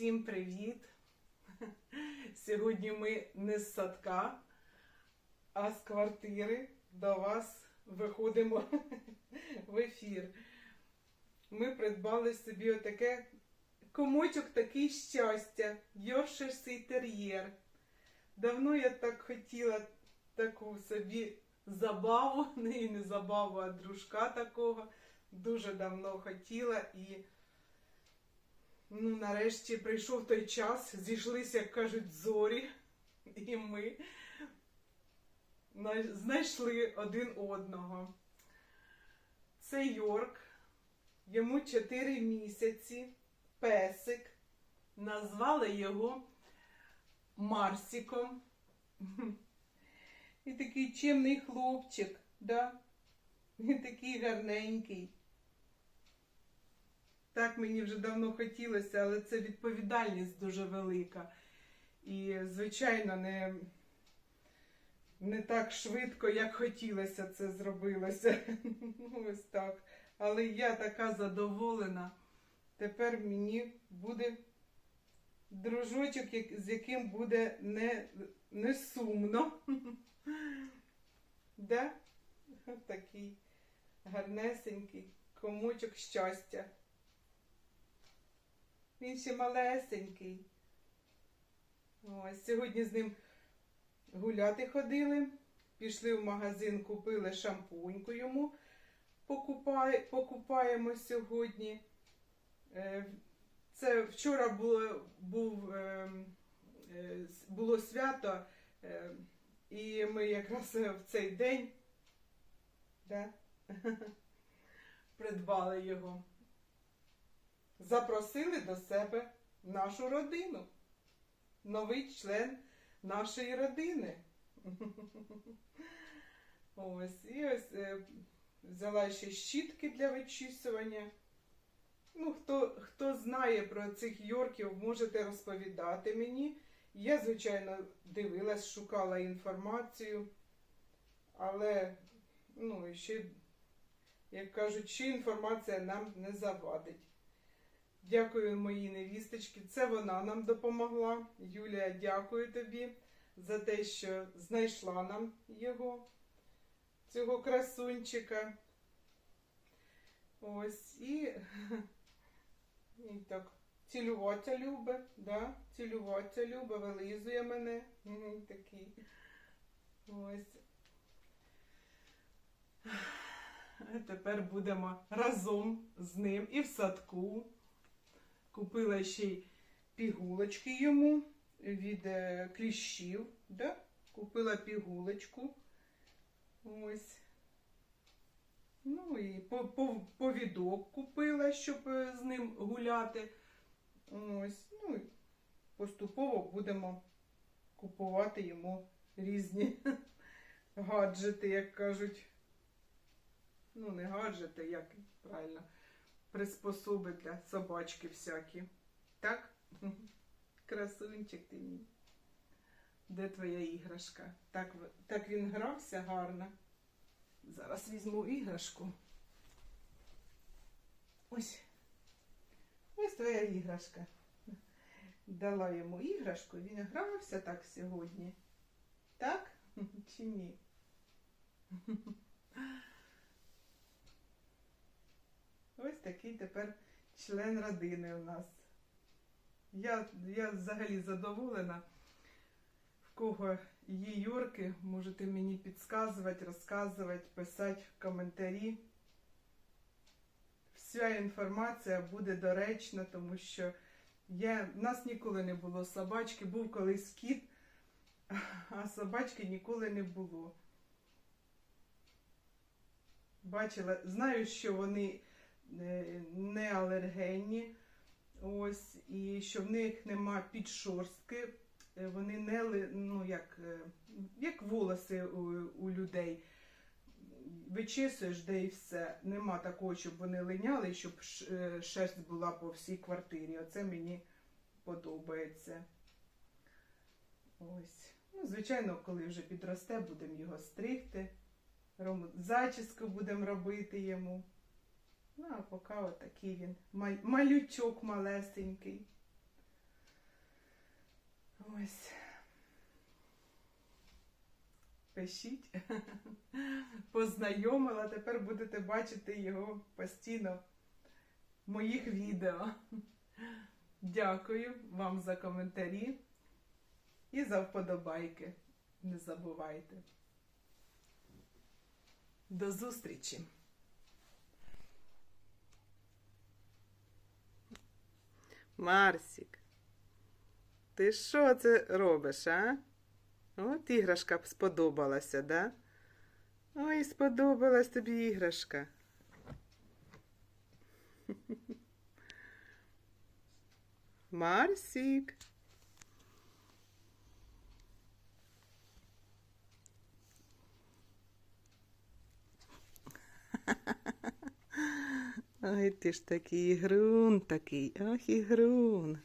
Всім привіт! Сьогодні ми не з садка, а з квартири до вас виходимо в ефір. Ми придбали собі отаке комочок такий щастя, Йорширський тер'єр. Давно я так хотіла таку собі забаву, не, не забаву, а дружка такого. Дуже давно хотіла і ну, нарешті прийшов той час, зійшлися, як кажуть, зорі, і ми знайшли один одного. Це Йорк, йому 4 місяці, песик. Назвали його Марсіком. І такий чемний хлопчик, да? І такий гарненький. Так мені вже давно хотілося, але це відповідальність дуже велика. І, звичайно, не, не так швидко, як хотілося це зробилося. Ось так. Але я така задоволена. Тепер мені буде дружочок, з яким буде не, не сумно. Да? Такий гарнесенький комочок щастя. Він ще малесенький. Ось, сьогодні з ним гуляти ходили. Пішли в магазин, купили шампуньку йому. Покупай, покупаємо сьогодні. Е, Це вчора було, був, е, е, було свято, е, і ми якраз в цей день да, придбали його запросили до себе нашу родину. Новий член нашої родини. Ось, і ось е, взяла ще щітки для вичісування. Ну, хто, хто знає про цих йорків, можете розповідати мені. Я, звичайно, дивилась, шукала інформацію, але, ну, ще, як кажуть, ще інформація нам не завадить. Дякую моїй невісточці. Це вона нам допомогла. Юлія, дякую тобі за те, що знайшла нам його, цього красунчика. Ось і, і так, цілюватися любить, да? цілюватися любить, вилизує мене. Мгм, Такий. Ось. Тепер будемо разом з ним і в садку. Купила ще й пігулочки йому від е, кліщів. Да? Купила пігулочку. Ось. Ну і по- по- повідок купила, щоб е, з ним гуляти. Ось. Ну і поступово будемо купувати йому різні гаджети, як кажуть. Ну, не гаджети, як правильно приспособи для собачки всякі. Так? Красунчик ти мій. Де твоя іграшка? Так, так він грався гарно. Зараз візьму іграшку. Ось. Ось твоя іграшка. Дала йому іграшку, він грався так сьогодні. Так? Чи ні? Ось такий тепер член родини у нас. Я, я взагалі задоволена. В кого є Йорки, можете мені підказувати, розказувати, писати в коментарі. Вся інформація буде доречна, тому що я, в нас ніколи не було собачки, був колись кіт, а собачки ніколи не було. Бачила, знаю, що вони е, не алергенні, ось, і що в них нема підшорстки, е, вони не ну, як, е, як волоси у, у людей. Вичісуєш, де і все. Нема такого, щоб вони линяли, щоб е, шерсть була по всій квартирі. Оце мені подобається. Ось. Ну, звичайно, коли вже підросте, будемо його стригти. Зачіску будемо робити йому. Ну, а поки отакий він. Малючок малесенький. Ось. Пишіть. Познайомила, тепер будете бачити його постійно в моїх відео. Дякую вам за коментарі і за вподобайки. Не забувайте. До зустрічі! Марсік, ти що це робиш, а? От іграшка б сподобалася, да? Ой, сподобалась тобі іграшка. Марсік. Ой, ти ж такий ігрун такий, ах, ігрун.